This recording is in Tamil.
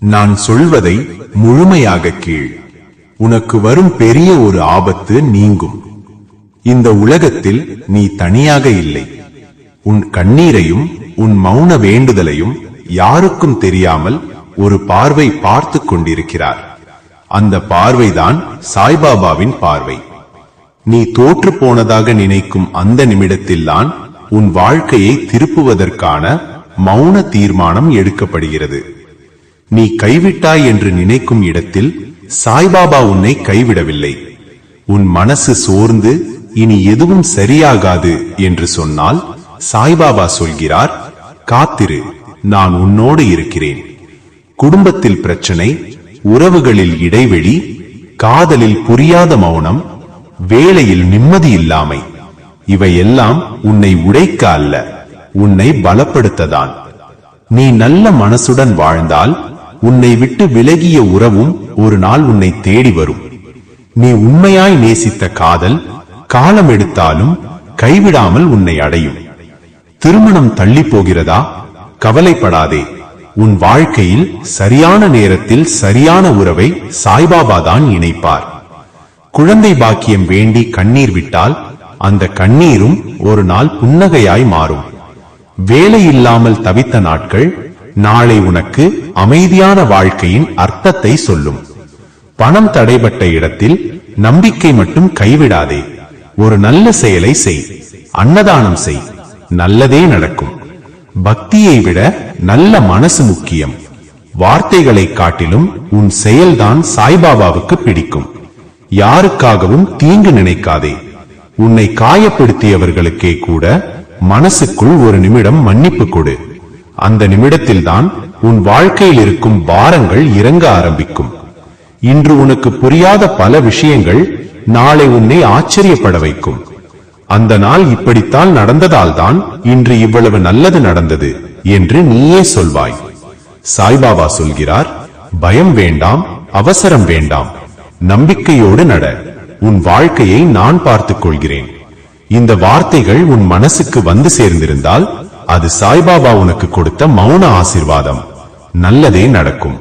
நான் சொல்வதை முழுமையாக கீழ் உனக்கு வரும் பெரிய ஒரு ஆபத்து நீங்கும். இந்த உலகத்தில் நீ தனியாக இல்லை. உன் கண்ணீரையும் உன் மௌன வேண்டுதலையும் யாருக்கும் தெரியாமல் ஒரு பார்வை பார்த்து கொண்டிருக்கிறார். அந்த பார்வைதான் சாய்பாபாவின் பார்வை. நீ தோற்று போனதாக நினைக்கும் அந்த நிமிடத்தில்தான் உன் வாழ்க்கையை திருப்புவதற்கான மௌன தீர்மானம் எடுக்கப்படுகிறது. நீ கைவிட்டாய் என்று நினைக்கும் இடத்தில் சாய்பாபா உன்னை கைவிடவில்லை. உன் மனசு சோர்ந்து இனி எதுவும் சரியாகாது என்று சொன்னால் சாய்பாபா சொல்கிறார் காத்திரு நான் உன்னோடு இருக்கிறேன். குடும்பத்தில் பிரச்சனை உறவுகளில் இடைவெளி காதலில் புரியாத மௌனம் வேலையில் நிம்மதி இல்லாமை இவையெல்லாம் உன்னை உடைக்க அல்ல உன்னை பலப்படுத்ததான். நீ நல்ல மனசுடன் வாழ்ந்தால் உன்னை விட்டு விலகிய உறவும் ஒரு நாள் உன்னை தேடி வரும். நீ உண்மையாய் நேசித்த காதல் காலம் எடுத்தாலும் கைவிடாமல் உன்னை அடையும். திருமணம் தள்ளி போகிறதா? கவலைப்படாதே. உன் வாழ்க்கையில் சரியான நேரத்தில் சரியான உறவை சாய்பாபா தான் இணைப்பார். குழந்தை பாக்கியம் வேண்டி கண்ணீர் விட்டால் அந்த கண்ணீரும் ஒரு நாள் புன்னகையாய் மாறும். வேலை இல்லாமல் தவித்த நாட்கள் நாளை உனக்கு அமைதியான வாழ்க்கையின் அர்த்தத்தை சொல்லும். பணம் தடைபட்ட இடத்தில் நம்பிக்கை மட்டும் கைவிடாதே. ஒரு நல்ல செயலை செய். அன்னதானம் செய். நல்லதே நடக்கும். பக்தியை விட நல்ல மனசு முக்கியம். வார்த்தைகளை காட்டிலும் உன் செயல்தான் சாய்பாபாவுக்கு பிடிக்கும். யாருக்காகவும் தீங்கு நினைக்காதே. உன்னை காயப்படுத்தியவர்களுக்கே கூட மனசுக்குள் ஒரு நிமிடம் மன்னிப்பு கொடு. அந்த நிமிடத்தில்தான் உன் வாழ்க்கையில் இருக்கும் பாரங்கள் இறங்க ஆரம்பிக்கும். இன்று உனக்கு புரியாத பல விஷயங்கள் நாளை உன்னை ஆச்சரியப்பட வைக்கும். அந்த நாள் இப்படித்தான் நடந்ததால் தான் இன்று இவ்வளவு நல்லது நடந்தது என்று நீயே சொல்வாய். சாய்பாபா சொல்கிறார் பயம் வேண்டாம் அவசரம் வேண்டாம். நம்பிக்கையோடு நட. உன் வாழ்க்கையை நான் பார்த்துக் கொள்கிறேன். இந்த வார்த்தைகள் உன் மனசுக்கு வந்து சேர்ந்திருந்தால் அது சாய்பாபா உனக்கு கொடுத்த மௌன ஆசிர்வாதம். நல்லதே நடக்கும்.